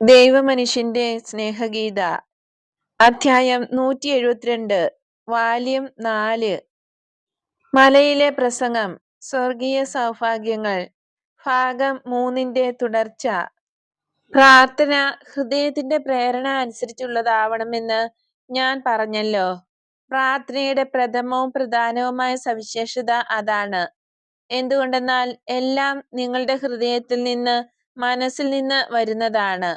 ദൈവമനുഷ്യന്റെ സ്നേഹഗീത അധ്യായം നൂറ്റി എഴുപത്തിരണ്ട് വാല്യം നാല്. മലയിലെ പ്രസംഗം സ്വർഗീയ സൗഭാഗ്യങ്ങൾ. ഭാഗം മൂന്നിന്റെ തുടർച്ച. പ്രാർത്ഥന ഹൃദയത്തിന്റെ പ്രേരണ അനുസരിച്ചുള്ളതാവണമെന്ന് ഞാൻ പറഞ്ഞല്ലോ. പ്രാർത്ഥനയുടെ പ്രഥമവും പ്രധാനവുമായ സവിശേഷത അതാണ്. എന്തുകൊണ്ടെന്നാൽ എല്ലാം നിങ്ങളുടെ ഹൃദയത്തിൽ നിന്ന് മനസ്സിൽ നിന്ന് വരുന്നതാണ്.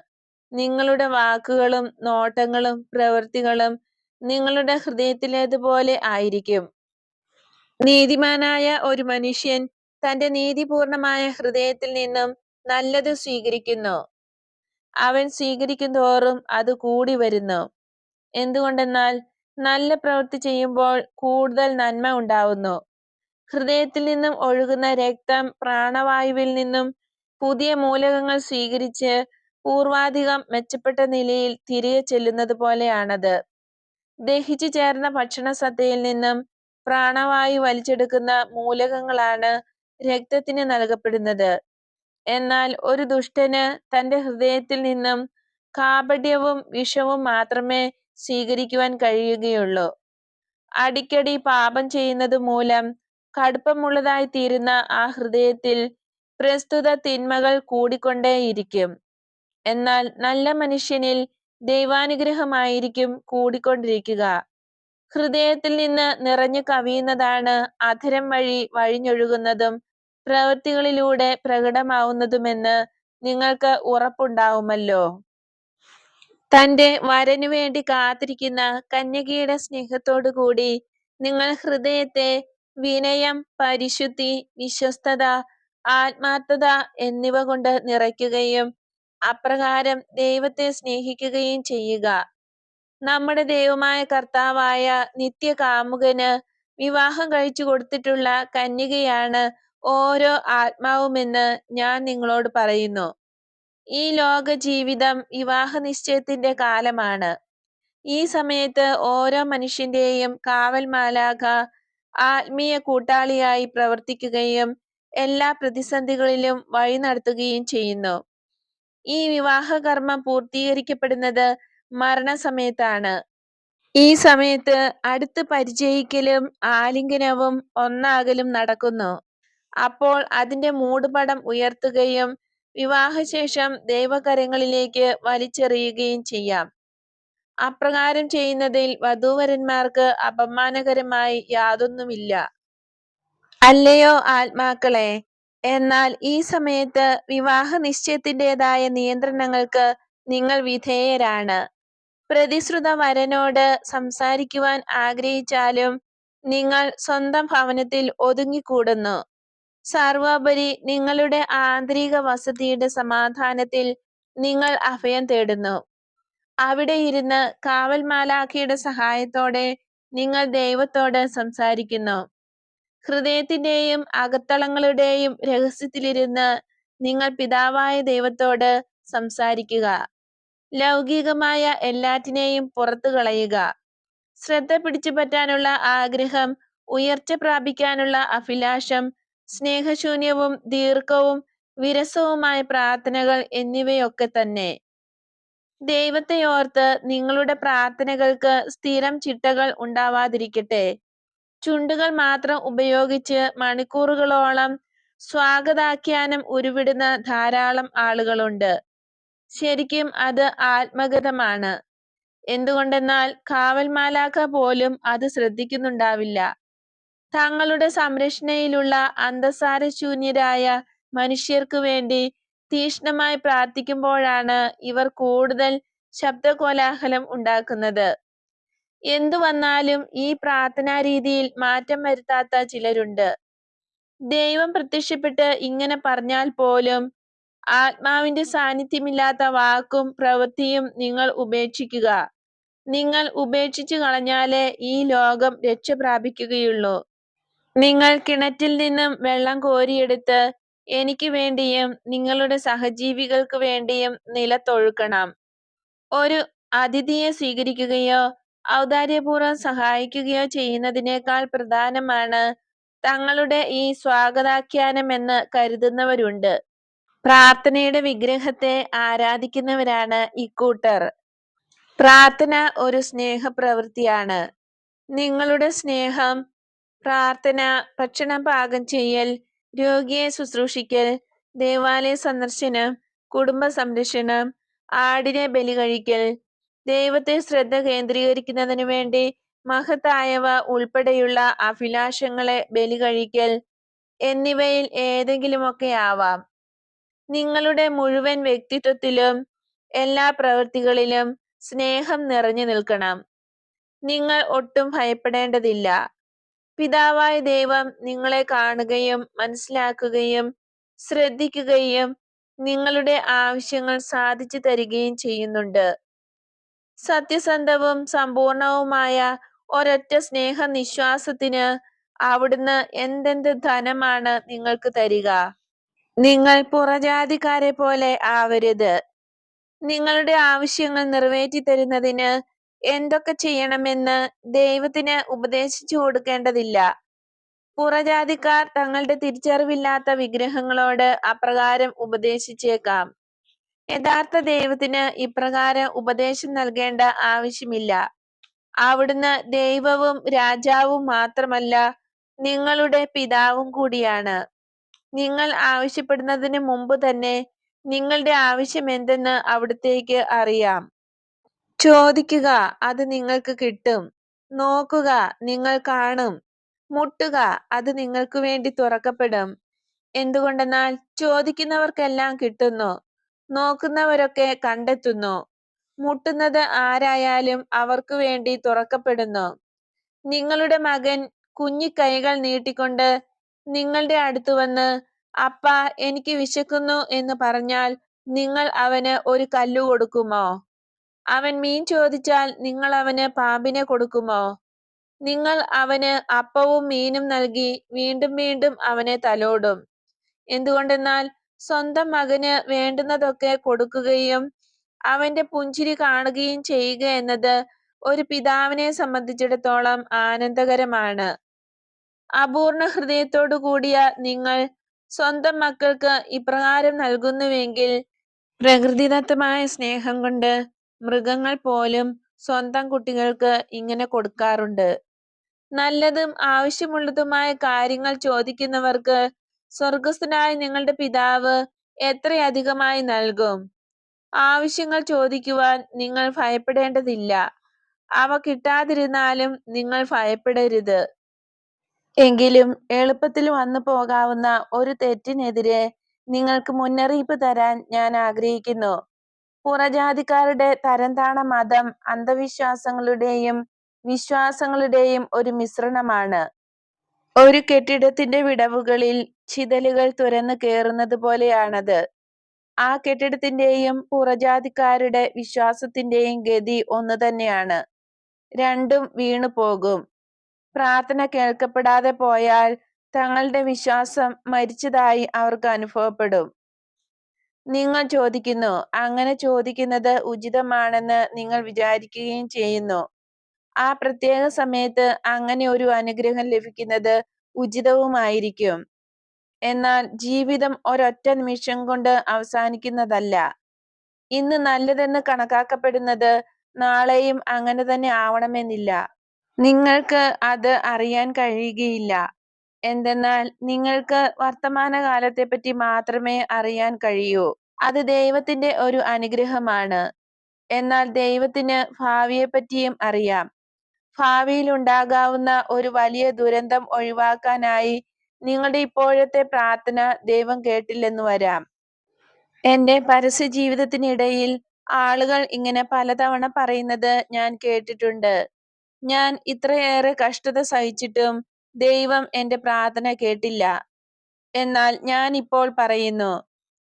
നിങ്ങളുടെ വാക്കുകളും നോട്ടങ്ങളും പ്രവൃത്തികളും നിങ്ങളുടെ ഹൃദയത്തിലേതുപോലെ ആയിരിക്കും. നീതിമാനായ ഒരു മനുഷ്യൻ തന്റെ നീതിപൂർണമായ ഹൃദയത്തിൽ നിന്നും നല്ലത് സ്വീകരിക്കുന്നു. അവൻ സ്വീകരിക്കും തോറും അത് കൂടി വരുന്നു. എന്തുകൊണ്ടെന്നാൽ നല്ല പ്രവൃത്തി ചെയ്യുമ്പോൾ കൂടുതൽ നന്മ ഉണ്ടാവുന്നു. ഹൃദയത്തിൽ നിന്നും ഒഴുകുന്ന രക്തം പ്രാണവായുവിൽ നിന്നും പുതിയ മൂലകങ്ങൾ സ്വീകരിച്ച് പൂർവാധികം മെച്ചപ്പെട്ട നിലയിൽ തിരികെ ചെല്ലുന്നത് പോലെയാണത്. ദഹിച്ചു ചേർന്ന ഭക്ഷണസത്തയിൽ നിന്നും പ്രാണവായു വലിച്ചെടുക്കുന്ന മൂലകങ്ങളാണ് രക്തത്തിന് നൽകപ്പെടുന്നത്. എന്നാൽ ഒരു ദുഷ്ടന് തന്റെ ഹൃദയത്തിൽ നിന്നും കാപട്യവും വിഷവും മാത്രമേ സ്വീകരിക്കുവാൻ കഴിയുകയുള്ളൂ. അടിക്കടി പാപം ചെയ്യുന്നത് മൂലം കടുപ്പമുള്ളതായി തീരുന്ന ആ ഹൃദയത്തിൽ പ്രസ്തുത തിന്മകൾ കൂടിക്കൊണ്ടേയിരിക്കും. എന്നാൽ നല്ല മനുഷ്യനിൽ ദൈവാനുഗ്രഹമായിരിക്കും കൂടിക്കൊണ്ടിരിക്കുക. ഹൃദയത്തിൽ നിന്ന് നിറഞ്ഞു കവിയുന്നതാണ് അധരം വഴി വഴിഞ്ഞൊഴുകുന്നതും പ്രവൃത്തികളിലൂടെ പ്രകടമാവുന്നതുമെന്ന് നിങ്ങൾക്ക് ഉറപ്പുണ്ടാവുമല്ലോ. തന്റെ വരനു വേണ്ടി കാത്തിരിക്കുന്ന കന്യകയുടെ സ്നേഹത്തോടു കൂടി നിങ്ങൾ ഹൃദയത്തെ വിനയം പരിശുദ്ധി വിശ്വസ്തത ആത്മാർത്ഥത എന്നിവ കൊണ്ട് നിറയ്ക്കുകയും അപ്രകാരം ദൈവത്തെ സ്നേഹിക്കുകയും ചെയ്യുക. നമ്മുടെ ദൈവമായ കർത്താവായ നിത്യകാമുകന് വിവാഹം കഴിച്ചു കൊടുത്തിട്ടുള്ള കന്യകയാണ് ഓരോ ആത്മാവുമെന്ന് ഞാൻ നിങ്ങളോട് പറയുന്നു. ഈ ലോക ജീവിതം വിവാഹ നിശ്ചയത്തിന്റെ കാലമാണ്. ഈ സമയത്ത് ഓരോ മനുഷ്യന്റെയും കാവൽ മാലാഖ ആത്മീയ കൂട്ടാളിയായി പ്രവർത്തിക്കുകയും എല്ലാ പ്രതിസന്ധികളിലും വഴി നടത്തുകയും ചെയ്യുന്നു. ഈ വിവാഹ കർമ്മം പൂർത്തീകരിക്കപ്പെടുന്നത് മരണസമയത്താണ്. ഈ സമയത്ത് അടുത്ത് പരിചയിക്കലും ആലിംഗനവും ഒന്നാകലും നടക്കുന്നു. അപ്പോൾ അതിന്റെ മൂടുപടം ഉയർത്തുകയും വിവാഹശേഷം ദൈവകരങ്ങളിലേക്ക് വലിച്ചെറിയുകയും ചെയ്യാം. അപ്രകാരം ചെയ്യുന്നതിൽ വധൂവരന്മാർക്ക് അപമാനകരമായി യാതൊന്നുമില്ല. അല്ലയോ ആത്മാക്കളെ എന്നാൽ ഈ സമയത്ത് വിവാഹ നിശ്ചയത്തിന്റെതായ നിയന്ത്രണങ്ങൾക്ക് നിങ്ങൾ വിധേയരാണ്. പ്രതിശ്രുത വരനോട് സംസാരിക്കുവാൻ ആഗ്രഹിച്ചാലും നിങ്ങൾ സ്വന്തം ഭവനത്തിൽ ഒതുങ്ങിക്കൂടുന്നു. സർവോപരി നിങ്ങളുടെ ആന്തരിക വസതിയുടെ സമാധാനത്തിൽ നിങ്ങൾ അഭയം തേടുന്നു. അവിടെ ഇരുന്ന് കാവൽ മാലാഖയുടെ സഹായത്തോടെ നിങ്ങൾ ദൈവത്തോട് സംസാരിക്കുന്നു. ഹൃദയത്തിന്റെയും അകത്തളങ്ങളുടെയും രഹസ്യത്തിലിരുന്ന് നിങ്ങൾ പിതാവായ ദൈവത്തോട് സംസാരിക്കുക. ലൗകികമായ എല്ലാറ്റിനെയും പുറത്തു കളയുക. ശ്രദ്ധ പിടിച്ചു പറ്റാനുള്ള ആഗ്രഹം ഉയർച്ച പ്രാപിക്കാനുള്ള അഭിലാഷം സ്നേഹശൂന്യവും ദീർഘവും വിരസവുമായ പ്രാർത്ഥനകൾ എന്നിവയൊക്കെ തന്നെ. ദൈവത്തെ ഓർത്ത് നിങ്ങളുടെ പ്രാർത്ഥനകൾക്ക് സ്ഥിരം ചിട്ടകൾ ഉണ്ടാവാതിരിക്കട്ടെ. ചുണ്ടുകൾ മാത്രം ഉപയോഗിച്ച് മണിക്കൂറുകളോളം സ്വാഗതാഖ്യാനം ഉരുവിടുന്ന ധാരാളം ആളുകളുണ്ട്. ശരിക്കും അത് ആത്മഗതമാണ്. എന്തുകൊണ്ടെന്നാൽ കാവൽമാലാക്ക പോലും അത് ശ്രദ്ധിക്കുന്നുണ്ടാവില്ല. തങ്ങളുടെ സംരക്ഷണയിലുള്ള അന്തസാരശൂന്യരായ മനുഷ്യർക്കു വേണ്ടി തീഷ്ണമായി പ്രാർത്ഥിക്കുമ്പോഴാണ് ഇവർ കൂടുതൽ ശബ്ദകോലാഹലം ഉണ്ടാക്കുന്നത്. എന്തു വന്നാലും ഈ പ്രാർത്ഥനാ രീതിയിൽ മാറ്റം വരുത്താത്ത ചിലരുണ്ട്. ദൈവം പ്രത്യക്ഷപ്പെട്ട് ഇങ്ങനെ പറഞ്ഞാൽ പോലും ആത്മാവിന്റെ സാന്നിധ്യമില്ലാത്ത വാക്കും പ്രവൃത്തിയും നിങ്ങൾ ഉപേക്ഷിക്കുക. നിങ്ങൾ ഉപേക്ഷിച്ചു കളഞ്ഞാലേ ഈ ലോകം രക്ഷ പ്രാപിക്കുകയുള്ളൂ. നിങ്ങൾ കിണറ്റിൽ നിന്നും വെള്ളം കോരിയെടുത്ത് എനിക്ക് വേണ്ടിയും നിങ്ങളുടെ സഹജീവികൾക്ക് വേണ്ടിയും നിലത്തൊഴുക്കണം. ഒരു അതിഥിയെ സ്വീകരിക്കുകയോ ഔദാര്യപൂർവം സഹായിക്കുകയോ ചെയ്യുന്നതിനേക്കാൾ പ്രധാനമാണ് തങ്ങളുടെ ഈ സ്വാഗതാഖ്യാനം എന്ന് കരുതുന്നവരുണ്ട്. പ്രാർത്ഥനയുടെ വിഗ്രഹത്തെ ആരാധിക്കുന്നവരാണ് ഇക്കൂട്ടർ പ്രാർത്ഥന ഒരു സ്നേഹപ്രവൃത്തിയാണ്. നിങ്ങളുടെ സ്നേഹം പ്രാർത്ഥന ഭക്ഷണം പാകം ചെയ്യൽ രോഗിയെ ശുശ്രൂഷിക്കൽ ദേവാലയ സന്ദർശനം കുടുംബ സംരക്ഷണം ആടിനെ ബലി കഴിക്കൽ ദൈവത്തെ ശ്രദ്ധ കേന്ദ്രീകരിക്കുന്നതിനു വേണ്ടി മഹത്തായവ ഉൾപ്പെടെയുള്ള അഭിലാഷങ്ങളെ ബലി കഴിക്കൽ എന്നിവയിൽ ഏതെങ്കിലുമൊക്കെ ആവാം. നിങ്ങളുടെ മുഴുവൻ വ്യക്തിത്വത്തിലും എല്ലാ പ്രവൃത്തികളിലും സ്നേഹം നിറഞ്ഞു നിൽക്കണം. നിങ്ങൾ ഒട്ടും ഭയപ്പെടേണ്ടതില്ല. പിതാവായ ദൈവം നിങ്ങളെ കാണുകയും മനസ്സിലാക്കുകയും ശ്രദ്ധിക്കുകയും നിങ്ങളുടെ ആവശ്യങ്ങൾ സാധിച്ചു തരികയും ചെയ്യുന്നുണ്ട്. സത്യസന്ധവും സമ്പൂർണവുമായ ഒരൊറ്റ സ്നേഹ നിശ്വാസത്തിന് അവിടുന്ന് എന്തെന്ത് ധനമാണ് നിങ്ങൾക്ക് തരിക? നിങ്ങൾ പുറജാതിക്കാരെ പോലെ ആവരുത്. നിങ്ങളുടെ ആവശ്യങ്ങൾ നിറവേറ്റി തരുന്നതിന് എന്തൊക്കെ ചെയ്യണമെന്ന് ദൈവത്തിന് ഉപദേശിച്ചു കൊടുക്കേണ്ടതില്ല. പുറജാതിക്കാർ തങ്ങളുടെ തിരിച്ചറിവില്ലാത്ത വിഗ്രഹങ്ങളോട് അപ്രകാരം ഉപദേശിച്ചേക്കാം. യഥാർത്ഥ ദൈവത്തിന് ഇപ്രകാരം ഉപദേശം നൽകേണ്ട ആവശ്യമില്ല. അവിടുന്ന് ദൈവവും രാജാവും മാത്രമല്ല നിങ്ങളുടെ പിതാവും കൂടിയാണ്. നിങ്ങൾ ആവശ്യപ്പെടുന്നതിന് മുമ്പ് തന്നെ നിങ്ങളുടെ ആവശ്യം എന്തെന്ന് അവിടത്തേക്ക് അറിയാം. ചോദിക്കുക അത് നിങ്ങൾക്ക് കിട്ടും. നോക്കുക നിങ്ങൾ കാണും. മുട്ടുക അത് നിങ്ങൾക്ക് വേണ്ടി തുറക്കപ്പെടും. എന്തുകൊണ്ടെന്നാൽ ചോദിക്കുന്നവർക്കെല്ലാം കിട്ടുന്നു. നോക്കുന്നവരൊക്കെ കണ്ടെത്തുന്നു. മുട്ടുന്നത് ആരായാലും അവർക്ക് വേണ്ടി തുറക്കപ്പെടുന്നു. നിങ്ങളുടെ മകൻ കുഞ്ഞി കൈകൾ നീട്ടിക്കൊണ്ട് നിങ്ങളുടെ അടുത്ത് വന്ന് അപ്പ എനിക്ക് വിശക്കുന്നു എന്ന് പറഞ്ഞാൽ നിങ്ങൾ അവന് ഒരു കല്ലു കൊടുക്കുമോ? അവൻ മീൻ ചോദിച്ചാൽ നിങ്ങൾ അവന് പാമ്പിനെ കൊടുക്കുമോ? നിങ്ങൾ അവന് അപ്പവും മീനും നൽകി വീണ്ടും വീണ്ടും അവനെ തലോടും. എന്തുകൊണ്ടെന്നാൽ സ്വന്തം മകന് വേണ്ടുന്നതൊക്കെ കൊടുക്കുകയും അവന്റെ പുഞ്ചിരി കാണുകയും ചെയ്യുക എന്നത് ഒരു പിതാവിനെ സംബന്ധിച്ചിടത്തോളം ആനന്ദകരമാണ്. അപൂർണ ഹൃദയത്തോടു കൂടിയ നിങ്ങൾ സ്വന്തം മക്കൾക്ക് ഇപ്രകാരം നൽകുന്നുവെങ്കിൽ പ്രകൃതിദത്തമായ സ്നേഹം കൊണ്ട് മൃഗങ്ങൾ പോലും സ്വന്തം കുട്ടികൾക്ക് ഇങ്ങനെ കൊടുക്കാറുണ്ട്. നല്ലതും ആവശ്യമുള്ളതുമായ കാര്യങ്ങൾ ചോദിക്കുന്നവർക്ക് സ്വർഗസ്ഥനായ നിങ്ങളുടെ പിതാവ് എത്രയധികമായി നൽകും? ആവശ്യങ്ങൾ ചോദിക്കുവാൻ നിങ്ങൾ ഭയപ്പെടേണ്ടതില്ല. അവ കിട്ടാതിരുന്നാലും നിങ്ങൾ ഭയപ്പെടരുത്. എങ്കിലും എളുപ്പത്തിൽ വന്നു പോകാവുന്ന ഒരു തെറ്റിനെതിരെ നിങ്ങൾക്ക് മുന്നറിയിപ്പ് തരാൻ ഞാൻ ആഗ്രഹിക്കുന്നു. പുറജാതിക്കാരുടെ തരംതാണ മതം അന്ധവിശ്വാസങ്ങളുടെയും വിശ്വാസങ്ങളുടെയും ഒരു മിശ്രണമാണ്. ഒരു കെട്ടിടത്തിന്റെ വിടവുകളിൽ ചിതലുകൾ തുരന്നു കയറുന്നത് പോലെയാണത്. ആ കെട്ടിടത്തിന്റെയും പുറജാതിക്കാരുടെ വിശ്വാസത്തിന്റെയും ഗതി ഒന്ന് തന്നെയാണ്. രണ്ടും വീണു പോകും. പ്രാർത്ഥന കേൾക്കപ്പെടാതെ പോയാൽ തങ്ങളുടെ വിശ്വാസം മരിച്ചതായി അവർക്ക് അനുഭവപ്പെടും. നിങ്ങൾ ചോദിക്കുന്നു അങ്ങനെ ചോദിക്കുന്നത് ഉചിതമാണെന്ന് നിങ്ങൾ വിചാരിക്കുകയും ചെയ്യുന്നു. ആ പ്രത്യേക സമയത്ത് അങ്ങനെ ഒരു അനുഗ്രഹം ലഭിക്കുന്നത് ഉചിതവുമായിരിക്കും. എന്നാൽ ജീവിതം ഒരൊറ്റ നിമിഷം കൊണ്ട് അവസാനിക്കുന്നതല്ല. ഇന്ന് നല്ലതെന്ന് കണക്കാക്കപ്പെടുന്നത് നാളെയും അങ്ങനെ തന്നെ ആവണമെന്നില്ല. നിങ്ങൾക്ക് അത് അറിയാൻ കഴിയുകയില്ല. എന്തെന്നാൽ നിങ്ങൾക്ക് വർത്തമാനകാലത്തെപ്പറ്റി മാത്രമേ അറിയാൻ കഴിയൂ. അത് ദൈവത്തിന്റെ ഒരു അനുഗ്രഹമാണ്. എന്നാൽ ദൈവത്തിന് ഭാവിയെപ്പറ്റിയും അറിയാം. ഭാവിയിൽ ഉണ്ടാകാവുന്ന ഒരു വലിയ ദുരന്തം ഒഴിവാക്കാനായി നിങ്ങളുടെ ഇപ്പോഴത്തെ പ്രാർത്ഥന ദൈവം കേട്ടില്ലെന്ന് വരാം. എന്റെ പരസ്യ ജീവിതത്തിനിടയിൽ ആളുകൾ ഇങ്ങനെ പലതവണ പറയുന്നത് ഞാൻ കേട്ടിട്ടുണ്ട്. ഞാൻ ഇത്രയേറെ കഷ്ടത സഹിച്ചിട്ടും ദൈവം എന്റെ പ്രാർത്ഥന കേട്ടില്ല. എന്നാൽ ഞാൻ ഇപ്പോൾ പറയുന്നു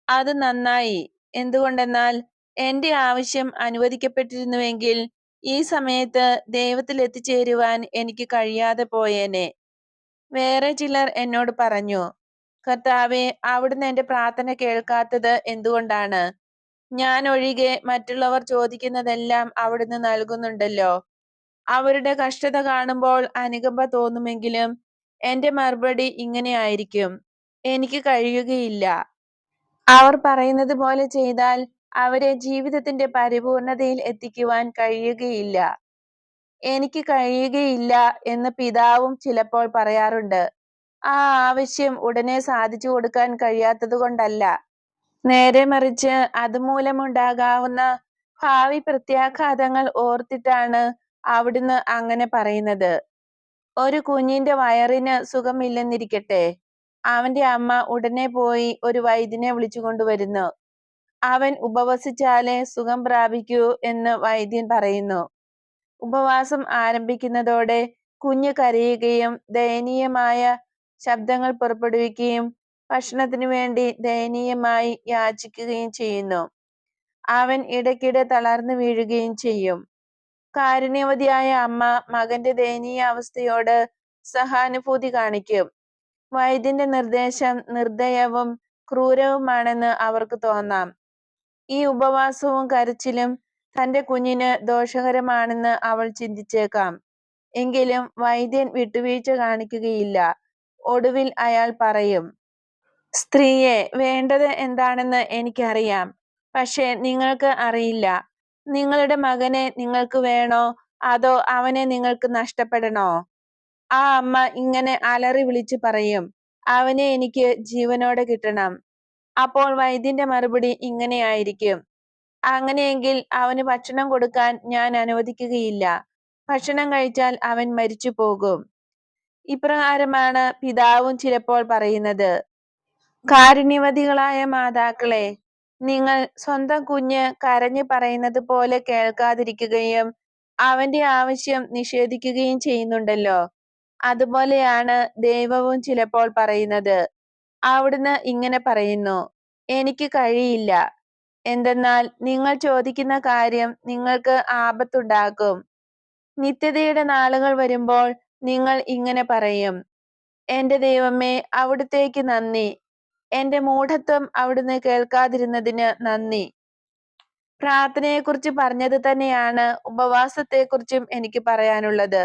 അത് നന്നായി. എന്തുകൊണ്ടെന്നാൽ എന്റെ ആവശ്യം അനുവദിക്കപ്പെട്ടിരുന്നുവെങ്കിൽ ഈ സമയത്ത് ദൈവത്തിൽ എത്തിച്ചേരുവാൻ എനിക്ക് കഴിയാതെ പോയേനെ. വേറെ ചിലർ എന്നോട് പറഞ്ഞു കർത്താവെ അവിടുന്ന് എന്റെ പ്രാർത്ഥന കേൾക്കാത്തത് എന്തുകൊണ്ടാണ്? ഞാൻ ഒഴികെ മറ്റുള്ളവർ ചോദിക്കുന്നതെല്ലാം അവിടുന്ന് നൽകുന്നുണ്ടല്ലോ. അവരുടെ കഷ്ടത കാണുമ്പോൾ അനുകമ്പ തോന്നുമെങ്കിലും എന്റെ മറുപടി ഇങ്ങനെ ആയിരിക്കും. എനിക്ക് കഴിയുകയില്ല. അവർ പറയുന്നത് പോലെ ചെയ്താൽ അവരെ ജീവിതത്തിന്റെ പരിപൂർണതയിൽ എത്തിക്കുവാൻ കഴിയുകയില്ല. എനിക്ക് കഴിയുകയില്ല എന്ന് പിതാവും ചിലപ്പോൾ പറയാറുണ്ട്. ആ ആവശ്യം ഉടനെ സാധിച്ചു കൊടുക്കാൻ കഴിയാത്തത് കൊണ്ടല്ല നേരെ മറിച്ച് അതുമൂലമുണ്ടാകാവുന്ന ഭാവി പ്രത്യാഘാതങ്ങൾ ഓർത്തിട്ടാണ് അവിടുന്ന് അങ്ങനെ പറയുന്നത്. ഒരു കുഞ്ഞിന്റെ വയറിന് സുഖമില്ലെന്നിരിക്കട്ടെ. അവന്റെ അമ്മ ഉടനെ പോയി ഒരു വൈദ്യനെ വിളിച്ചു കൊണ്ടുവരുന്നു അവൻ ഉപവസിച്ചാലേ സുഖം പ്രാപിക്കൂ എന്ന് വൈദ്യൻ പറയുന്നു. ഉപവാസം ആരംഭിക്കുന്നതോടെ കുഞ്ഞ് കരയുകയും ദയനീയമായ ശബ്ദങ്ങൾ പുറപ്പെടുവിക്കുകയും ഭക്ഷണത്തിനു വേണ്ടി ദയനീയമായി യാചിക്കുകയും ചെയ്യുന്നു. അവൻ ഇടയ്ക്കിടെ തളർന്നു വീഴുകയും ചെയ്യും. കാരുണ്യവതിയായ അമ്മ മകന്റെ ദയനീയ അവസ്ഥയോട് സഹാനുഭൂതി കാണിക്കും. വൈദ്യന്റെ നിർദ്ദേശം നിർദ്ദയവും ക്രൂരവുമാണെന്ന് അവർക്ക് തോന്നാം. ഈ ഉപവാസവും കരച്ചിലും തന്റെ കുഞ്ഞിന് ദോഷകരമാണെന്ന് അവൾ ചിന്തിച്ചേക്കാം. എങ്കിലും വൈദ്യൻ വിട്ടുവീഴ്ച കാണിക്കുകയില്ല. ഒടുവിൽ അയാൾ പറയും സ്ത്രീയെ വേണ്ടത് എന്താണെന്ന് എനിക്കറിയാം. പക്ഷേ നിങ്ങൾക്ക് അറിയില്ല. നിങ്ങളുടെ മകനെ നിങ്ങൾക്ക് വേണോ? അതോ അവനെ നിങ്ങൾക്ക് നഷ്ടപ്പെടണോ? ആ അമ്മ ഇങ്ങനെ അലറി വിളിച്ചു പറയും അവനെ എനിക്ക് ജീവനോടെ കിട്ടണം. അപ്പോൾ വൈദ്യന്റെ മറുപടി ഇങ്ങനെയായിരിക്കും. അങ്ങനെയെങ്കിൽ അവന് ഭക്ഷണം കൊടുക്കാൻ ഞാൻ അനുവദിക്കുകയില്ല. ഭക്ഷണം കഴിച്ചാൽ അവൻ മരിച്ചു പോകും. ഇപ്രകാരമാണ് പിതാവും ചിലപ്പോൾ പറയുന്നത്. കാരുണ്യവതികളായ മാതാക്കളെ നിങ്ങൾ സ്വന്തം കുഞ്ഞ് കരഞ്ഞു പറയുന്നത് പോലെ കേൾക്കാതിരിക്കുകയും അവന്റെ ആവശ്യം നിഷേധിക്കുകയും ചെയ്യുന്നുണ്ടല്ലോ. അതുപോലെയാണ് ദൈവവും ചിലപ്പോൾ പറയുന്നത്. അവിടുന്ന് ഇങ്ങനെ പറയുന്നു എനിക്ക് കഴിയില്ല. എന്തെന്നാൽ നിങ്ങൾ ചോദിക്കുന്ന കാര്യം നിങ്ങൾക്ക് ആപത്തുണ്ടാക്കും. നിത്യതയുടെ നാളുകൾ വരുമ്പോൾ നിങ്ങൾ ഇങ്ങനെ പറയും എന്റെ ദൈവമേ അവിടുത്തേക്ക് നന്ദി. എന്റെ മൂഢത്വം അവിടുന്ന് കേൾക്കാതിരുന്നതിന് നന്ദി. പ്രാർത്ഥനയെക്കുറിച്ച് പറഞ്ഞത് തന്നെയാണ് ഉപവാസത്തെക്കുറിച്ചും എനിക്ക് പറയാനുള്ളത്.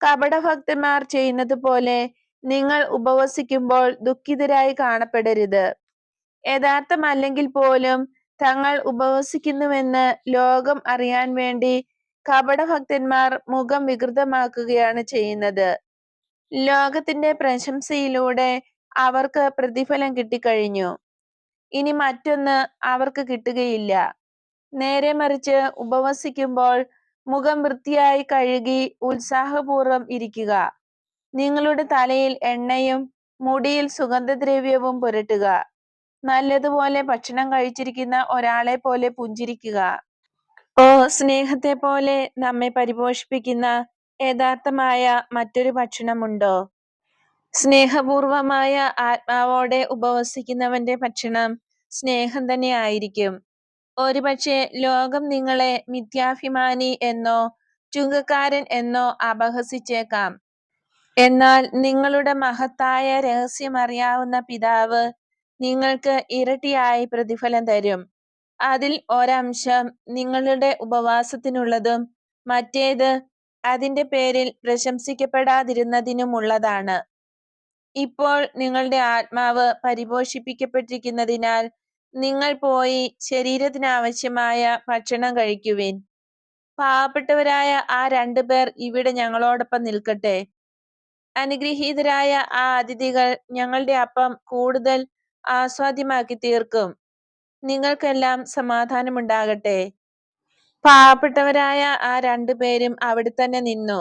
കപടഭക്തന്മാർ ചെയ്യുന്നത് പോലെ നിങ്ങൾ ഉപവസിക്കുമ്പോൾ ദുഃഖിതരായി കാണപ്പെടരുത്. യഥാർത്ഥമല്ലെങ്കിൽ പോലും തങ്ങൾ ഉപവസിക്കുന്നുവെന്ന് ലോകം അറിയാൻ വേണ്ടി കപടഭക്തന്മാർ മുഖം വികൃതമാക്കുകയാണ് ചെയ്യുന്നത്. ലോകത്തിന്റെ പ്രശംസയിലൂടെ അവർക്ക് പ്രതിഫലം കിട്ടിക്കഴിഞ്ഞു. ഇനി മറ്റൊന്ന് അവർക്ക് കിട്ടുകയില്ല. നേരെ മറിച്ച് ഉപവസിക്കുമ്പോൾ മുഖം വൃത്തിയായി കഴുകി ഉത്സാഹപൂർവം ഇരിക്കുക. നിങ്ങളുടെ തലയിൽ എണ്ണയും മുടിയിൽ സുഗന്ധദ്രവ്യവും പുരട്ടുക. നല്ലതുപോലെ ഭക്ഷണം കഴിച്ചിരിക്കുന്ന ഒരാളെ പോലെ പുഞ്ചിരിക്കുക. ഓ സ്നേഹത്തെ പോലെ നമ്മെ പരിപോഷിപ്പിക്കുന്ന യഥാർത്ഥമായ മറ്റൊരു ഭക്ഷണമുണ്ടോ? സ്നേഹപൂർവമായ ആത്മാവോടെ ഉപവസിക്കുന്നവന്റെ ഭക്ഷണം സ്നേഹം തന്നെ ആയിരിക്കും. ഒരുപക്ഷെ ലോകം നിങ്ങളെ മിഥ്യാഭിമാനി എന്നോ ചുങ്കക്കാരൻ എന്നോ അപഹസിച്ചേക്കാം. എന്നാൽ നിങ്ങളുടെ മഹത്തായ രഹസ്യമറിയാവുന്ന പിതാവ് നിങ്ങൾക്ക് ഇരട്ടിയായി പ്രതിഫലം തരും. അതിൽ ഒരംശം നിങ്ങളുടെ ഉപവാസത്തിനുള്ളതും മറ്റേത് അതിന്റെ പേരിൽ പ്രശംസിക്കപ്പെടാതിരുന്നതിനുമുള്ളതാണ്. ഇപ്പോൾ നിങ്ങളുടെ ആത്മാവ് പരിപോഷിപ്പിക്കപ്പെട്ടിരിക്കുന്നതിനാൽ നിങ്ങൾ പോയി ശരീരത്തിനാവശ്യമായ ഭക്ഷണം കഴിക്കുവിൻ. പാവപ്പെട്ടവരായ ആ രണ്ടു പേർ ഇവിടെ ഞങ്ങളോടൊപ്പം നിൽക്കട്ടെ. അനുഗ്രഹീതരായ ആ അതിഥികൾ ഞങ്ങളുടെ അപ്പം കൂടുതൽ ആസ്വാദ്യമാക്കി തീർക്കും. നിങ്ങൾക്കെല്ലാം സമാധാനമുണ്ടാകട്ടെ. പാവപ്പെട്ടവരായ ആ രണ്ടു പേരും അവിടെ തന്നെ നിന്നു.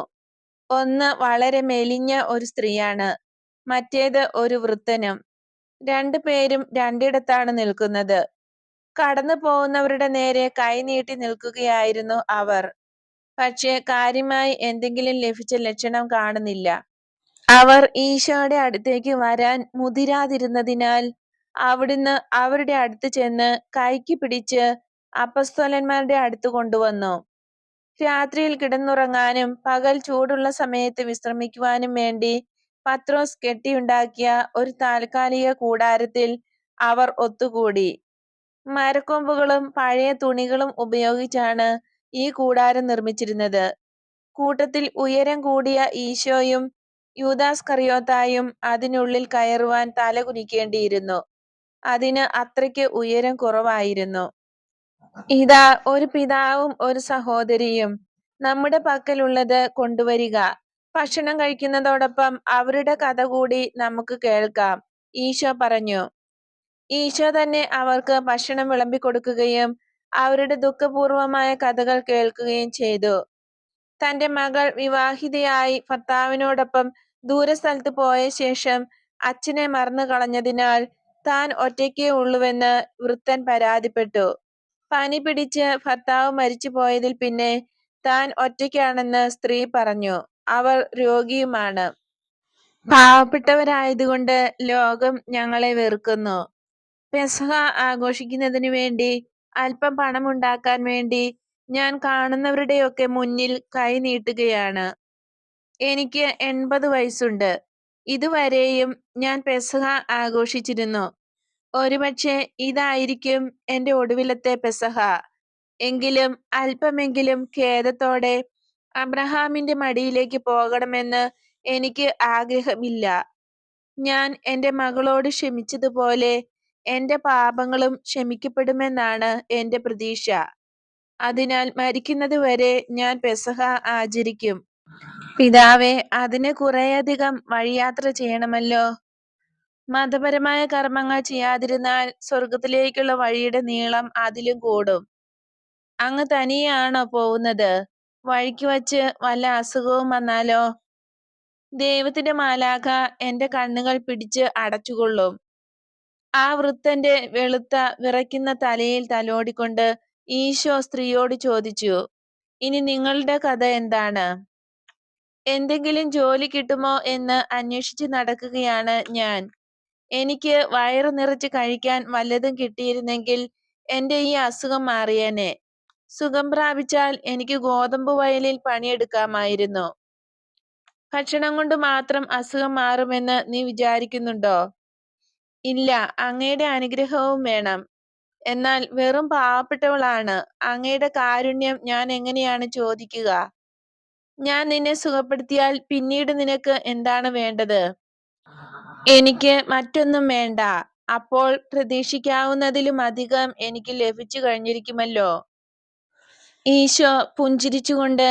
ഒന്ന് വളരെ മെലിഞ്ഞ ഒരു സ്ത്രീയാണ്. മറ്റേത് ഒരു വൃത്തനും രണ്ടു പേരും രണ്ടിടത്താണ് നിൽക്കുന്നത്. കടന്നു പോകുന്നവരുടെ നേരെ കൈനീട്ടി നിൽക്കുകയായിരുന്നു അവർ. പക്ഷേ കാര്യമായി എന്തെങ്കിലും ലഭിച്ച ലക്ഷണം കാണുന്നില്ല. അവർ ഈശോയുടെ അടുത്തേക്ക് വരാൻ മുതിരാതിരുന്നതിനാൽ അവിടുന്ന് അവരുടെ അടുത്ത് ചെന്ന് കൈക്ക് പിടിച്ച് അപ്പസ്തോലന്മാരുടെ അടുത്ത് കൊണ്ടുവന്നു. രാത്രിയിൽ കിടന്നുറങ്ങാനും പകൽ ചൂടുള്ള സമയത്ത് വിശ്രമിക്കുവാനും വേണ്ടി പത്രോസ് കെട്ടിയുണ്ടാക്കിയ ഒരു താൽക്കാലിക കൂടാരത്തിൽ അവർ ഒത്തുകൂടി. മരക്കൊമ്പുകളും പഴയ തുണികളും ഉപയോഗിച്ചാണ് ഈ കൂടാരം നിർമ്മിച്ചിരുന്നത്. കൂട്ടത്തിൽ ഉയരം കൂടിയ ഈശോയും യൂദാസ് കറിയോത്തായും അതിനുള്ളിൽ കയറുവാൻ തലകുനിക്കേണ്ടിയിരുന്നു അതിന് അത്രയ്ക്ക് ഉയരം കുറവായിരുന്നു. ഇതാ ഒരു പിതാവും ഒരു സഹോദരിയും നമ്മുടെ പക്കലുള്ളത് കൊണ്ടുവരിക. ഭക്ഷണം കഴിക്കുന്നതോടൊപ്പം അവരുടെ കഥ കൂടി നമുക്ക് കേൾക്കാം. ഈശോ പറഞ്ഞു. ഈശോ തന്നെ അവർക്ക് ഭക്ഷണം വിളമ്പിക്കൊടുക്കുകയും അവരുടെ ദുഃഖപൂർവമായ കഥകൾ കേൾക്കുകയും ചെയ്തു. തന്റെ മകൾ വിവാഹിതയായി ഭർത്താവിനോടൊപ്പം ദൂരസ്ഥലത്ത് പോയ ശേഷം അച്ഛനെ മറന്നു കളഞ്ഞതിനാൽ താൻ ഒറ്റയ്ക്കേ ഉള്ളുവെന്ന് വൃത്തൻ പരാതിപ്പെട്ടു. പനി പിടിച്ച് ഭർത്താവ് മരിച്ചു പോയതിൽ പിന്നെ താൻ ഒറ്റയ്ക്കാണെന്ന് സ്ത്രീ പറഞ്ഞു. അവർ രോഗിയുമാണ്. പാവപ്പെട്ടവരായതുകൊണ്ട് ലോകം ഞങ്ങളെ വെറുക്കുന്നു. പെസഹ ആഘോഷിക്കുന്നതിന് വേണ്ടി അല്പം പണമുണ്ടാക്കാൻ വേണ്ടി ഞാൻ കാണുന്നവരുടെയൊക്കെ മുന്നിൽ കൈ നീട്ടുകയാണ്. എനിക്ക് എൺപത് വയസ്സുണ്ട്. ഇതുവരെയും ഞാൻ പെസഹ ആഘോഷിച്ചിരുന്നു. ഒരുപക്ഷെ ഇതായിരിക്കും എന്റെ ഒടുവിലത്തെ പെസഹ. എങ്കിലും അല്പമെങ്കിലും ഖേദത്തോടെ അബ്രഹാമിന്റെ മടിയിലേക്ക് പോകണമെന്ന് എനിക്ക് ആഗ്രഹമില്ല. ഞാൻ എന്റെ മകളോട് ക്ഷമിച്ചതുപോലെ എന്റെ പാപങ്ങളും ക്ഷമിക്കപ്പെടുമെന്നാണ് എന്റെ പ്രതീക്ഷ. അതിനാൽ മരിക്കുന്നത് വരെ ഞാൻ പെസഹ ആചരിക്കും. പിതാവെ അതിന് കുറേയധികം വഴിയാത്ര ചെയ്യണമല്ലോ. മതപരമായ കർമ്മങ്ങൾ ചെയ്യാതിരുന്നാൽ സ്വർഗത്തിലേക്കുള്ള വഴിയുടെ നീളം അതിലും കൂടും. അങ്ങ് തനിയാണോ പോകുന്നത്? വഴിക്ക് വച്ച് വല്ല അസുഖവും വന്നാലോ? ദൈവത്തിന്റെ മാലാഖ എന്റെ കണ്ണുകൾ പിടിച്ച് അടച്ചുകൊള്ളും. ആ വൃത്തന്റെ വെളുത്ത വിറയ്ക്കുന്ന തലയിൽ തലോടിക്കൊണ്ട് ഈശോ സ്ത്രീയോട് ചോദിച്ചു ഇനി നിങ്ങളുടെ കഥ എന്താണ്? എന്തെങ്കിലും ജോലി കിട്ടുമോ എന്ന് അന്വേഷിച്ച് നടക്കുകയാണ് ഞാൻ. എനിക്ക് വയറ് നിറച്ച് കഴിക്കാൻ വല്ലതും കിട്ടിയിരുന്നെങ്കിൽ എന്റെ ഈ അസുഖം മാറിയേനെ. സുഖം പ്രാപിച്ചാൽ എനിക്ക് ഗോതമ്പ് വയലിൽ പണിയെടുക്കാമായിരുന്നു. ഭക്ഷണം കൊണ്ട് മാത്രം അസുഖം മാറുമെന്ന് നീ വിചാരിക്കുന്നുണ്ടോ? ഇല്ല അങ്ങയുടെ അനുഗ്രഹവും വേണം. എന്നാൽ വെറും പാവപ്പെട്ടവളാണ്. അങ്ങയുടെ കാരുണ്യം ഞാൻ എങ്ങനെയാണ് ചോദിക്കുക? ഞാൻ നിന്നെ സുഖപ്പെടുത്തിയാൽ പിന്നീട് നിനക്ക് എന്താണ് വേണ്ടത്? എനിക്ക് മറ്റൊന്നും വേണ്ട. അപ്പോൾ പ്രതീക്ഷിക്കാവുന്നതിലും അധികം എനിക്ക് ലഭിച്ചു കഴിഞ്ഞിരിക്കുമല്ലോ. ഈശോ പുഞ്ചിരിച്ചുകൊണ്ട്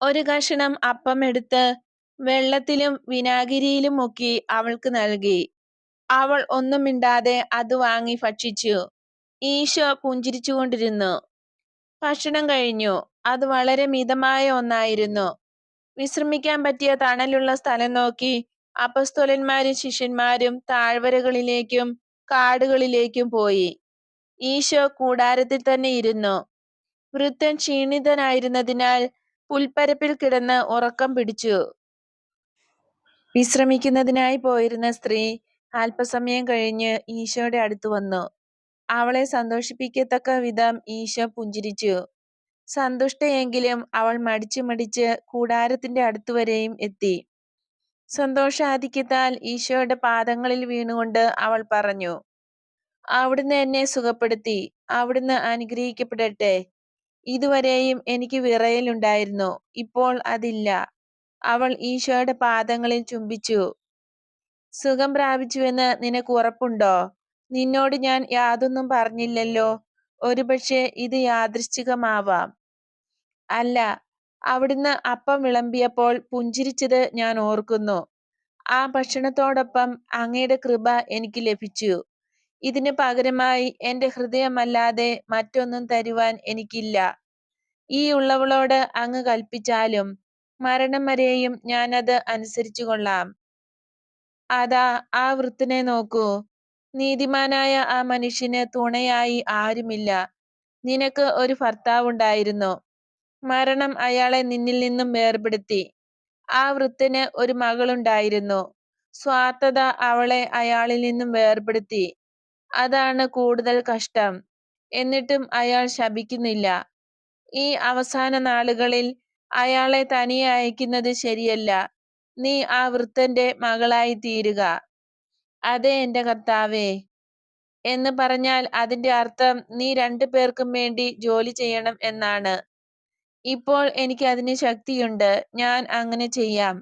ഒരു കഷണം അപ്പം എടുത്ത് വെള്ളത്തിലും വിനാഗിരിയിലും മുക്കി അവൾക്ക് നൽകി. അവൾ ഒന്നും മിണ്ടാതെ അത് വാങ്ങി ഭക്ഷിച്ചു. ഈശോ പുഞ്ചിരിച്ചുകൊണ്ടിരുന്നു. ഭക്ഷണം കഴിഞ്ഞു. അത് വളരെ മിതമായ ഒന്നായിരുന്നു. വിശ്രമിക്കാൻ പറ്റിയ തണലുള്ള സ്ഥലം നോക്കി അപസ്തോലന്മാരും ശിഷ്യന്മാരും താഴ്വരകളിലേക്കും കാടുകളിലേക്കും പോയി. ഈശോ കൂടാരത്തിൽ തന്നെ ഇരുന്നു. വൃദ്ധൻ ക്ഷീണിതനായിരുന്നതിനാൽ പുൽപ്പരപ്പിൽ കിടന്ന് ഉറക്കം പിടിച്ചു. വിശ്രമിക്കുന്നതിനായി പോയിരുന്ന സ്ത്രീ അല്പസമയം കഴിഞ്ഞ് ഈശോയുടെ അടുത്ത് വന്നു. അവളെ സന്തോഷിപ്പിക്കത്തക്ക വിധം ഈശോ പുഞ്ചിരിച്ചു. സന്തുഷ്ടയെങ്കിലും അവൾ മടിച്ചു മടിച്ച് കൂടാരത്തിന്റെ അടുത്തുവരെയും എത്തി. സന്തോഷാധിക്യത്താൽ ഈശോയുടെ പാദങ്ങളിൽ വീണുകൊണ്ട് അവൾ പറഞ്ഞു അവിടുന്ന് എന്നെ സുഖപ്പെടുത്തി അവിടുന്ന് അനുഗ്രഹിക്കപ്പെടട്ടെ. ഇതുവരെയും എനിക്ക് വിറയലുണ്ടായിരുന്നു ഇപ്പോൾ അതില്ല അവൾ ഈശോയുടെ പാദങ്ങളിൽ ചുംബിച്ചു. സുഖം പ്രാപിച്ചുവെന്ന് നിനക്ക് ഉറപ്പുണ്ടോ? നിന്നോട് ഞാൻ യാതൊന്നും പറഞ്ഞില്ലല്ലോ. ഒരുപക്ഷെ ഇത് യാദൃശ്ചികമാവാം. അല്ല അവിടുന്ന് അപ്പം വിളമ്പിയപ്പോൾ പുഞ്ചിരിച്ചത് ഞാൻ ഓർക്കുന്നു. ആ ഭക്ഷണത്തോടൊപ്പം അങ്ങയുടെ കൃപ എനിക്ക് ലഭിച്ചു. ഇതിന് പകരമായി എന്റെ ഹൃദയമല്ലാതെ മറ്റൊന്നും തരുവാൻ എനിക്കില്ല. ഈ ഉള്ളവളോട് അങ്ങ് കൽപ്പിച്ചാലും മരണം വരെയും ഞാനത് അനുസരിച്ചു കൊള്ളാം. അതാ ആ വൃത്തിനെ നോക്കൂ. നീതിമാനായ ആ മനുഷ്യന് തുണയായി ആരുമില്ല. നിനക്ക് ഒരു ഭർത്താവുണ്ടായിരുന്നു. മരണം അയാളെ നിന്നിൽ നിന്നും വേർപെടുത്തി. ആ വൃത്തന് ഒരു മകളുണ്ടായിരുന്നു. സ്വാർത്ഥത അവളെ അയാളിൽ നിന്നും വേർപെടുത്തി. അതാണ് കൂടുതൽ കഷ്ടം. എന്നിട്ടും അയാൾ ശപിക്കുന്നില്ല. ഈ അവസാന നാളുകളിൽ അയാളെ തനിയെ അയക്കുന്നത് ശരിയല്ല. നീ ആ വൃത്തന്റെ മകളായി തീരുക അതെ എന്റെ കർത്താവേ എന്ന് പറഞ്ഞാൽ അതിന്റെ അർത്ഥം നീ രണ്ടു പേർക്കും വേണ്ടി ജോലി ചെയ്യണം എന്നാണ്. ഇപ്പോൾ എനിക്ക് അതിന് ശക്തിയുണ്ട്. ഞാൻ അങ്ങനെ ചെയ്യാം.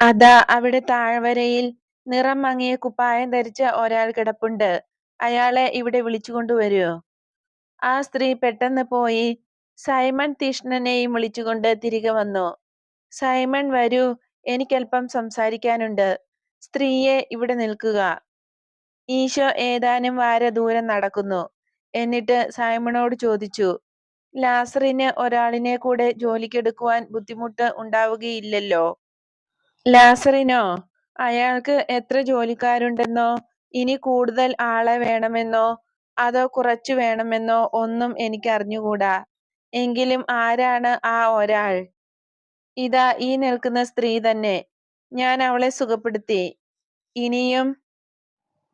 അതാ അവിടെ താഴ്വരയിൽ നിറം മങ്ങിയ കുപ്പായം ധരിച്ച ഒരാൾ കിടപ്പുണ്ട്. അയാളെ ഇവിടെ വിളിച്ചു കൊണ്ടുവരുമോ ആ സ്ത്രീ പെട്ടെന്ന് പോയി സൈമൺ തീഷ്ണനെയും വിളിച്ചുകൊണ്ട് തിരികെ വന്നു. സൈമൺ വരൂ. എനിക്കല്പം സംസാരിക്കാനുണ്ട്. സ്ത്രീയെ ഇവിടെ നിൽക്കുക. ഈശോ ഏതാനും വാര ദൂരം നടക്കുന്നു. എന്നിട്ട് സൈമണോട് ചോദിച്ചു ലാസറിന് ഒരാളിനെ കൂടെ ജോലിക്കെടുക്കുവാൻ ബുദ്ധിമുട്ട് ഉണ്ടാവുകയില്ലല്ലോ? ലാസറിനോ? അയാൾക്ക് എത്ര ജോലിക്കാരുണ്ടെന്നോ? ഇനി കൂടുതൽ ആളെ വേണമെന്നോ? അതോ കുറച്ചു വേണമെന്നോ ഒന്നും എനിക്ക് അറിഞ്ഞുകൂടാ എങ്കിലും ആരാണ് ആ ഒരാൾ? ഇതാ ഈ നിൽക്കുന്ന സ്ത്രീ തന്നെ. ഞാൻ അവളെ സുഖപ്പെടുത്തി. ഇനിയും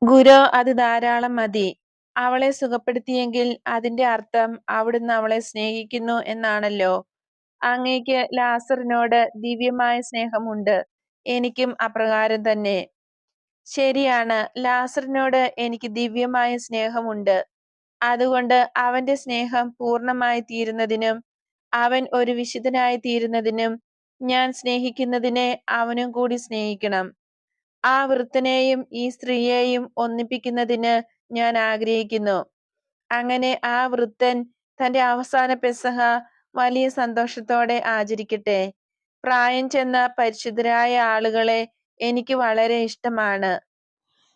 ഗുരു അത് ധാരാളം മതി. അവളെ സുഖപ്പെടുത്തിയെങ്കിൽ അതിന്റെ അർത്ഥം അവിടുന്ന് അവളെ സ്നേഹിക്കുന്നു എന്നാണല്ലോ. അങ്ങേക്ക് ലാസറിനോട് ദിവ്യമായ സ്നേഹമുണ്ട്. എനിക്കും അപ്രകാരം തന്നെ. ശരിയാണ്. ലാസറിനോട് എനിക്ക് ദിവ്യമായ സ്നേഹമുണ്ട്. അതുകൊണ്ട് അവന്റെ സ്നേഹം പൂർണമായി തീരുന്നതിനും അവൻ ഒരു വിശുദ്ധനായി തീരുന്നതിനും ഞാൻ സ്നേഹിക്കുന്നതിനെ അവനും കൂടി സ്നേഹിക്കണം. ആ വൃത്തനെയും ഈ സ്ത്രീയെയും ഒന്നിപ്പിക്കുന്നതിന് ഞാൻ ആഗ്രഹിക്കുന്നു. അങ്ങനെ ആ വൃത്തൻ തന്റെ അവസാന പെസഹ വലിയ സന്തോഷത്തോടെ ആചരിക്കട്ടെ. പ്രായം ചെന്ന പരിശുദ്ധരായ ആളുകളെ എനിക്ക് വളരെ ഇഷ്ടമാണ്.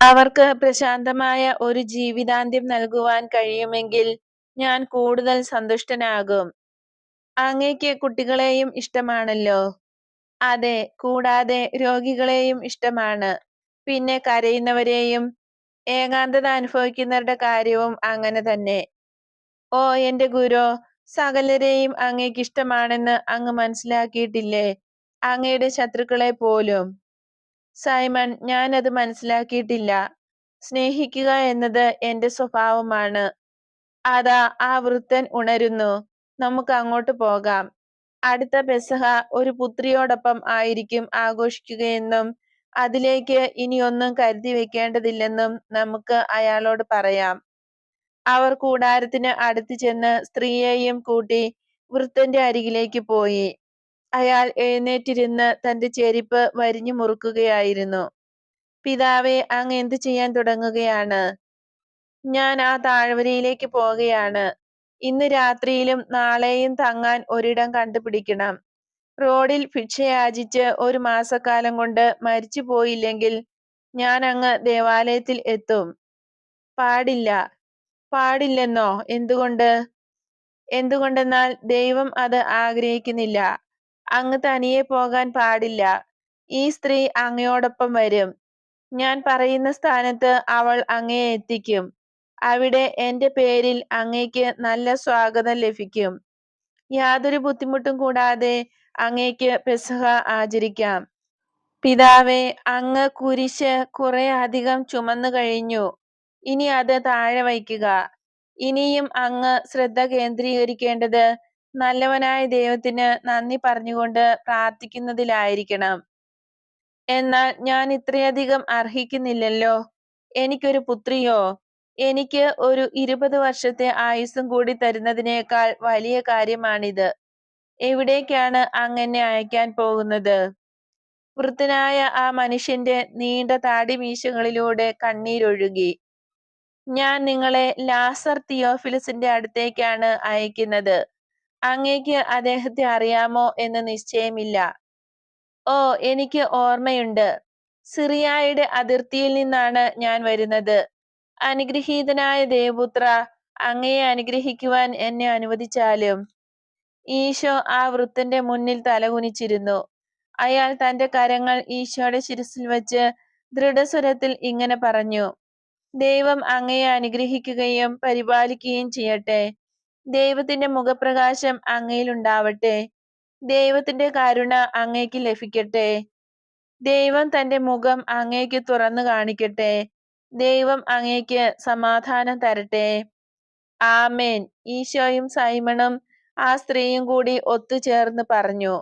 അവർക്ക് പ്രശാന്തമായ ഒരു ജീവിതാന്ത്യം നൽകുവാൻ കഴിയുമെങ്കിൽ ഞാൻ കൂടുതൽ സന്തുഷ്ടനാകും. അങ്ങേക്ക് കുട്ടികളെയും ഇഷ്ടമാണല്ലോ? അതെ കൂടാതെ രോഗികളെയും ഇഷ്ടമാണ്. പിന്നെ കരയുന്നവരെയും ഏകാന്തത അനുഭവിക്കുന്നവരുടെ കാര്യവും അങ്ങനെ തന്നെ. ഓ എന്റെ ഗുരു സകലരെയും അങ്ങേക്ക് ഇഷ്ടമാണെന്ന് അങ്ങ് മനസ്സിലാക്കിയിട്ടില്ലേ? അങ്ങയുടെ ശത്രുക്കളെ പോലും. സൈമൺ ഞാൻ അത് മനസ്സിലാക്കിയിട്ടില്ല. സ്നേഹിക്കുക എന്നത് എന്റെ സ്വഭാവമാണ്. അതാ ആ വൃത്തൻ ഉണരുന്നു. നമുക്ക് അങ്ങോട്ട് പോകാം. അടുത്ത പെസഹ ഒരു പുത്രിയോടൊപ്പം ആയിരിക്കും ആഘോഷിക്കുകയെന്നും അതിലേക്ക് ഇനി ഒന്നും കരുതി വെക്കേണ്ടതില്ലെന്നും നമുക്ക് അയാളോട് പറയാം. അവർ കൂടാരത്തിന് അടുത്ത് ചെന്ന് സ്ത്രീയെയും കൂട്ടി വൃത്തന്റെ അരികിലേക്ക് പോയി. അയാൾ എഴുന്നേറ്റിരുന്ന് തന്റെ ചെരിപ്പ് വരിഞ്ഞു മുറുക്കുകയായിരുന്നു. പിതാവെ അങ്ങ് എന്ത് ചെയ്യാൻ തുടങ്ങുകയാണ്? ഞാൻ ആ താഴ്വരയിലേക്ക് പോകുകയാണ് ഇന്ന് രാത്രിയിലും നാളെയും തങ്ങാൻ ഒരിടം കണ്ടുപിടിക്കണം. റോഡിൽ ഭിക്ഷയാചിച്ച് ഒരു മാസക്കാലം കൊണ്ട് മരിച്ചു പോയില്ലെങ്കിൽ ഞാൻ അങ്ങ് ദേവാലയത്തിൽ എത്തും. പാടില്ല. പാടില്ലെന്നോ? എന്തുകൊണ്ട്? എന്തുകൊണ്ടെന്നാൽ ദൈവം അത് ആഗ്രഹിക്കുന്നില്ല. അങ്ങ് തനിയെ പോകാൻ പാടില്ല. ഈ സ്ത്രീ അങ്ങയോടൊപ്പം വരും. ഞാൻ പറയുന്ന സ്ഥാനത്ത് അവൾ അങ്ങയെ എത്തിക്കും. അവിടെ എന്റെ പേരിൽ അങ്ങേക്ക് നല്ല സ്വാഗതം ലഭിക്കും. യാതൊരു ബുദ്ധിമുട്ടും കൂടാതെ അങ്ങേക്ക് പെസഹ ആചരിക്കാം. പിതാവെ അങ്ങ് കുരിശ് കുറെ അധികം ചുമന്നു കഴിഞ്ഞു. ഇനി അത് താഴെ വയ്ക്കുക. ഇനിയും അങ്ങ് ശ്രദ്ധ കേന്ദ്രീകരിക്കേണ്ടത് നല്ലവനായ ദൈവത്തിന് നന്ദി പറഞ്ഞുകൊണ്ട് പ്രാർത്ഥിക്കുന്നതിലായിരിക്കണം. എന്നാൽ ഞാൻ ഇത്രയധികം അർഹിക്കുന്നില്ലല്ലോ. എനിക്കൊരു പുത്രിയോ? എനിക്ക് ഒരു ഇരുപത് വർഷത്തെ ആയുസ്സും കൂടി തരുന്നതിനേക്കാൾ വലിയ കാര്യമാണിത്. എവിടേക്കാണ് അങ്ങനെ അയക്കാൻ പോകുന്നത്? വൃത്തനായ ആ മനുഷ്യന്റെ നീണ്ട താടിമീശകളിലൂടെ കണ്ണീരൊഴുകി. ഞാൻ നിങ്ങളെ ലാസർ തിയോഫിലസിന്റെ അടുത്തേക്കാണ് അയക്കുന്നത്. അങ്ങേക്ക് അദ്ദേഹത്തെ അറിയാമോ എന്ന് നിശ്ചയമില്ല. ഓ എനിക്ക് ഓർമ്മയുണ്ട്. സിറിയായുടെ അതിർത്തിയിൽ നിന്നാണ് ഞാൻ വരുന്നത്. അനുഗ്രഹീതനായ ദേവപുത്ര അങ്ങയെ അനുഗ്രഹിക്കുവാൻ എന്നെ അനുവദിച്ചാലും ഈശോ ആ വൃത്തന്റെ മുന്നിൽ തലകുനിച്ചിരുന്നു. അയാൾ തന്റെ കരങ്ങൾ ഈശോയുടെ ശിരസിൽ വെച്ച് ദൃഢസ്വരത്തിൽ ഇങ്ങനെ പറഞ്ഞു ദൈവം അങ്ങയെ അനുഗ്രഹിക്കുകയും പരിപാലിക്കുകയും ചെയ്യട്ടെ. ദൈവത്തിന്റെ മുഖപ്രകാശം അങ്ങയിൽ ഉണ്ടാവട്ടെ. ദൈവത്തിന്റെ കരുണ അങ്ങേക്ക് ലഭിക്കട്ടെ. ദൈവം തന്റെ മുഖം അങ്ങേക്ക് തുറന്നു കാണിക്കട്ടെ. ദൈവം അങ്ങേക്ക് സമാധാനം തരട്ടെ. ആമേൻ. ഈശോയും സൈമണും ആ സ്ത്രീയും കൂടി ഒത്തുചേർന്ന് പറഞ്ഞു.